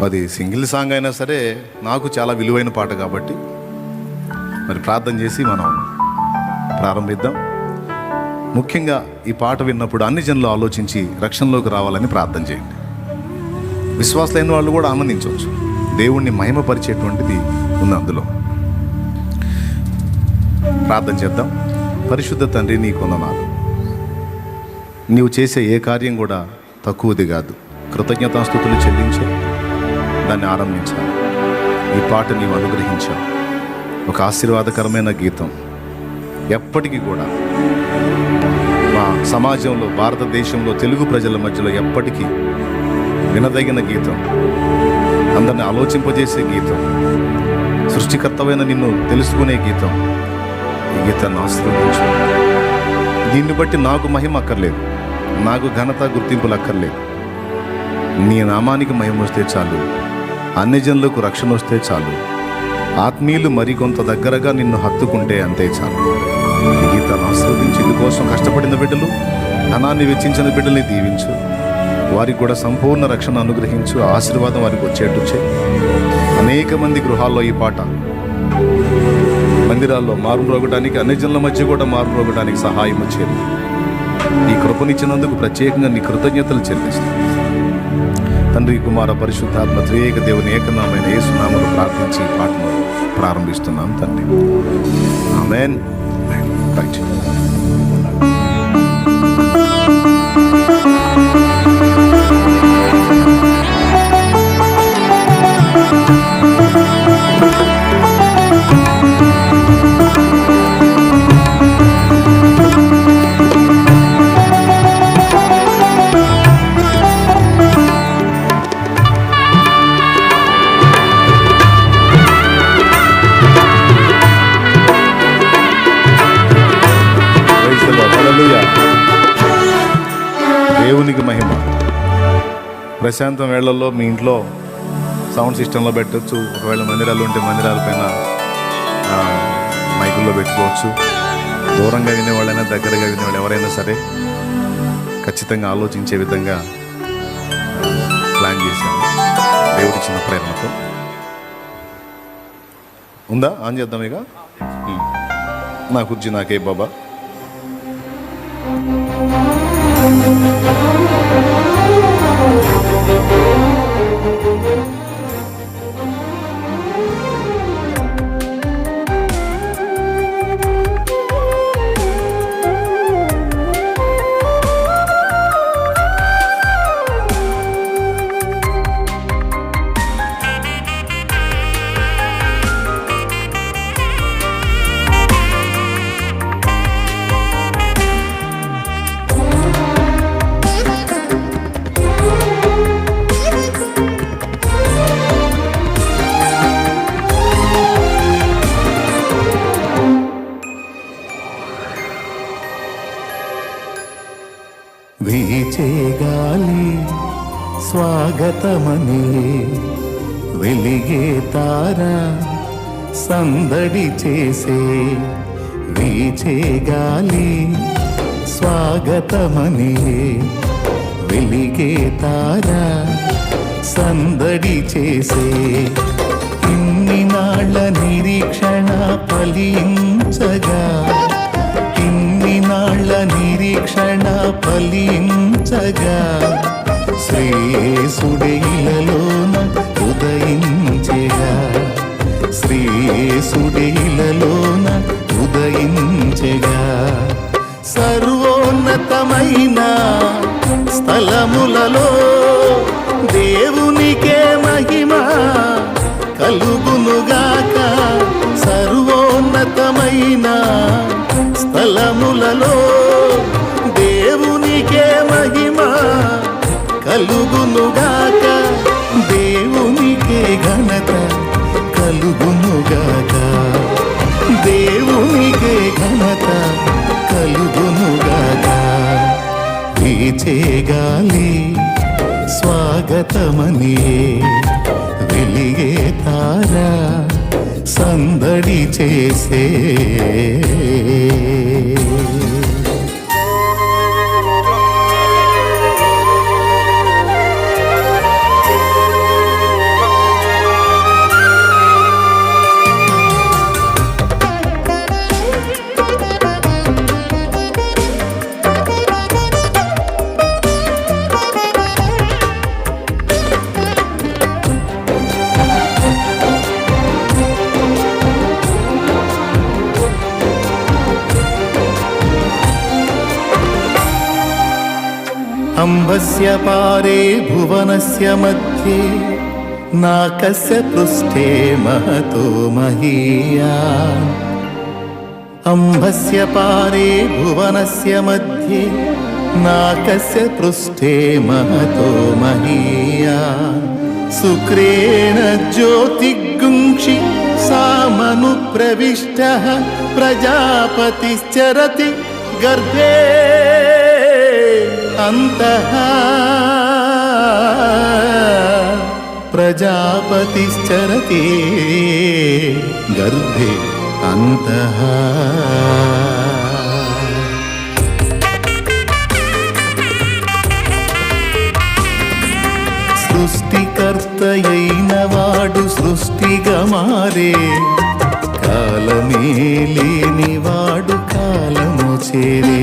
అది single song అయినా సరే నాకు చాలా విలువైన పాట కాబట్టి మరి ప్రార్థన చేసి మనం ప్రారంభిద్దాం. ముఖ్యంగా ఈ పాట విన్నప్పుడు అన్ని జనులు ఆలోచించి రక్షణలోకి రావాలని ప్రార్థన చేయండి. విశ్వాసలైన వాళ్ళు కూడా ఆనందించవచ్చు. దేవుణ్ణి మహిమపరిచేటువంటిది ఉంది అందులో. ప్రార్థన చేద్దాం. పరిశుద్ధ తండ్రి నీ కొందనాలు నీవు చేసే ఏ కార్యం కూడా తక్కువది కాదు. కృతజ్ఞతాస్థుతులు చెల్లించే. దాన్ని ఆరంభించాను ఈ పాట నీవు అనుగ్రహించావు. ఒక ఆశీర్వాదకరమైన గీతం. ఎప్పటికీ కూడా మా సమాజంలో భారతదేశంలో తెలుగు ప్రజల మధ్యలో ఎప్పటికీ వినదగిన గీతం. అందరిని ఆలోచింపజేసే గీతం. సృష్టికర్తమైన నిన్ను తెలుసుకునే గీతం. ఈ గీతాన్ని ఆశీర్వదించు. దీన్ని బట్టి నాకు మహిమ అక్కర్లేదు. నాకు ఘనత గుర్తింపులు అక్కర్లేదు. నీ నామానికి మహిమ వస్తే చాలు. అన్ని జనులకు రక్షణ వస్తే చాలు. ఆత్మీయులు మరికొంత దగ్గరగా నిన్ను హత్తుకుంటే అంతే చాలు. ఈ గీతాన్ని ఆశీర్వదించి ఇందుకోసం కష్టపడిన బిడ్డలు ధనాన్ని వెచ్చించిన బిడ్డల్ని దీవించు. వారికి కూడా సంపూర్ణ రక్షణ అనుగ్రహించు. ఆశీర్వాదం వారికి వచ్చేట్టు చేయి. అనేక మంది గృహాల్లో ఈ పాట. మందిరాల్లో మారుమ్రోగడానికి అన్ని జనుల మధ్య కూడా మారుమ్రోగడానికి సహాయం వచ్చేది ఈ కృపనిచ్చినందుకు ప్రత్యేకంగా నీ కృతజ్ఞతలు చెల్లిస్తాను తండ్రి కుమార పరిశుద్ధాత్మ త్రియేక దేవుని ఏకనామైన యేసునామను ప్రార్థించి పాటను ప్రారంభిస్తున్నాం తండ్రి. ఆమెన్. ప్రశాంతం వేళ్ళలో మీ ఇంట్లో సౌండ్ సిస్టంలో పెట్టచ్చు. ఒకవేళ మందిరాలు ఉంటే మందిరాల పైన మైకుల్లో పెట్టుకోవచ్చు. దూరంగా వినేవాళ్ళైనా దగ్గరగా వినేవాళ్ళు ఎవరైనా సరే ఖచ్చితంగా ఆలోచించే విధంగా ప్లాన్ చేశాను దేవుడిచ్చిన ప్రేరణతో. ఉందా? ఆన్ చేద్దాం ఇక. నా కుర్చీ నాకే బాబా. గాలి స్వాగతమని వెలిగే తార సందడి చేసే వీచే గాలి స్వాగతమని వెలిగే తార సందడి చేసే ఇన్ని నాళ్ళ నిరీక్షణ ఫలించగా ఇన్ని నాళ్ళ నిరీక్షణ ఫలించగా శ్రేసుడైలలోన ఉదయించెగా. శ్రేసుడైలలోన ఉదయించెగా. సర్వోన్నతమైన స్థలములలో దేవునికే మహిమ కలుగునుగాక. సర్వోన్నతమైన కలుగునుగాక. దేవునికే ఘనత కలుగునుగాక. వీచే గాలి స్వాగతమని వెలిగే తార సందడి చేసే. अम्भस्य पारे भुवनस्य मध्ये नाकस्य पृष्ठे महतो महीया अम्भस्य पारे भुवनस्य मध्ये नाकस्य पृष्ठे महतो महीया शुक्रेण ज्योतिगुंक्षि सामनुप्रविष्टः प्रजापतिश्चरति गर्भे अन्तः प्रजापतिश्चरति गर्भे अन्तः సృష్టికర్తయైన వాడు సృష్టిగా మారే కాలమే లేని వాడు కాలము చేరే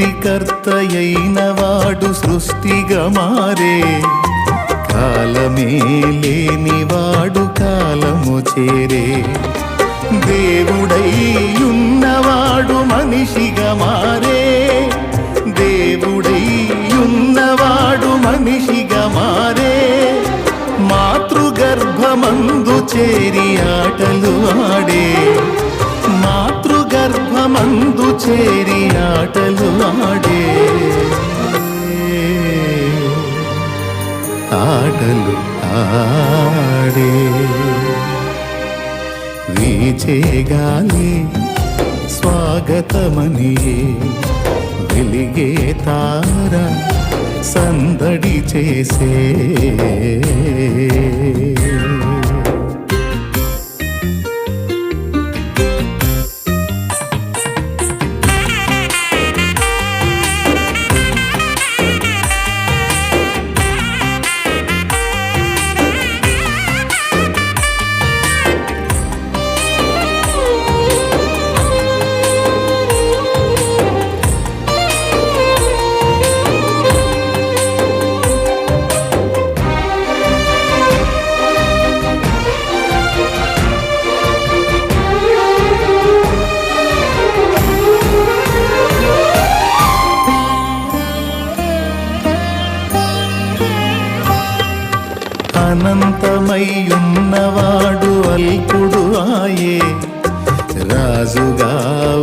సృష్టికర్తయైన వాడు సృష్టిగా మారే కాలమే లేని వాడు కాలము చేరే. దేవుడై ఉన్నవాడు మనిషిగా మారే. దేవుడై ఉన్నవాడు మనిషిగా మారే. మాతృగర్భమందు చేరి ఆటలు ఆడే. మాతృగర్భమందు చేరి ఆటలు ఆడే. ఆటలు ఆడే. వీచే గాలి స్వాగతమని వెలిగే తార సందడి చేసే. అనంతమయ్యున్నవాడు అల్పుడు ఆయే. రాజుగా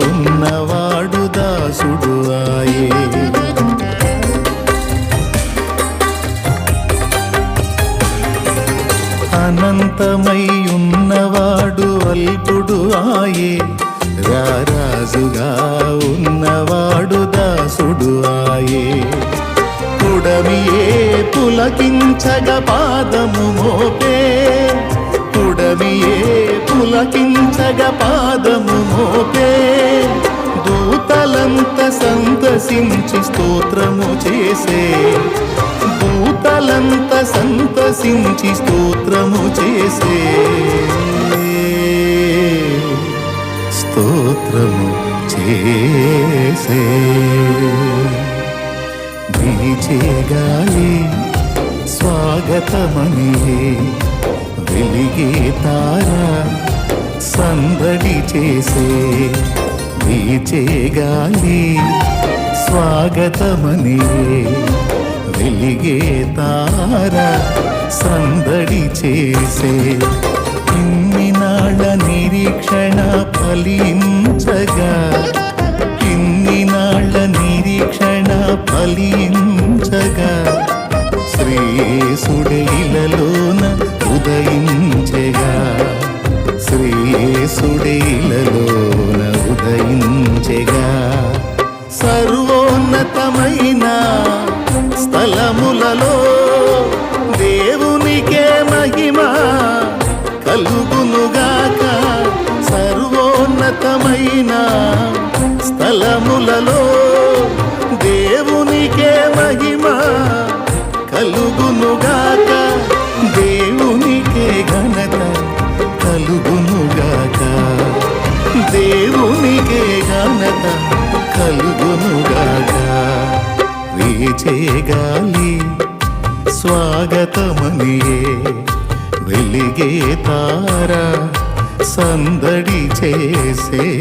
ఉన్నవాడు దాసుడు ఆయే. అనంతమయ్యున్నవాడు అల్పుడు ఆయే. రాజుగా ఉన్నవాడు దాసుడు ఆయే. పుడమియే పులకించగ పాదము మోపే. పుడమియే పులకించగ పాదము మోపే. దూతలంత సంతసించి స్తోత్రము చేసే. దూతలంత సంతసించి స్తోత్రము చేసే. స్తోత్రము చేసే. వీచే గాలి స్వాగతమని వెలిగే తారా సందడి చేసే వీచే గాలి స్వాగతమని వెలిగే తారా సందడి చేసే ఇన్ని నాళ్ళ నిరీక్షణ ఫలించగా ఇన్ని నాళ్ళ నిరీక్షణ ఫలించ శ్రీసుడైలలోన ఉదయించగా. శ్రీసుడైలలోన ఉదయించగా. సర్వోన్నతమైన ఘనత కలుగునుగాక. వీచే గాలి స్వాగతమనియే. వెలిగే తార సందడి చేసే.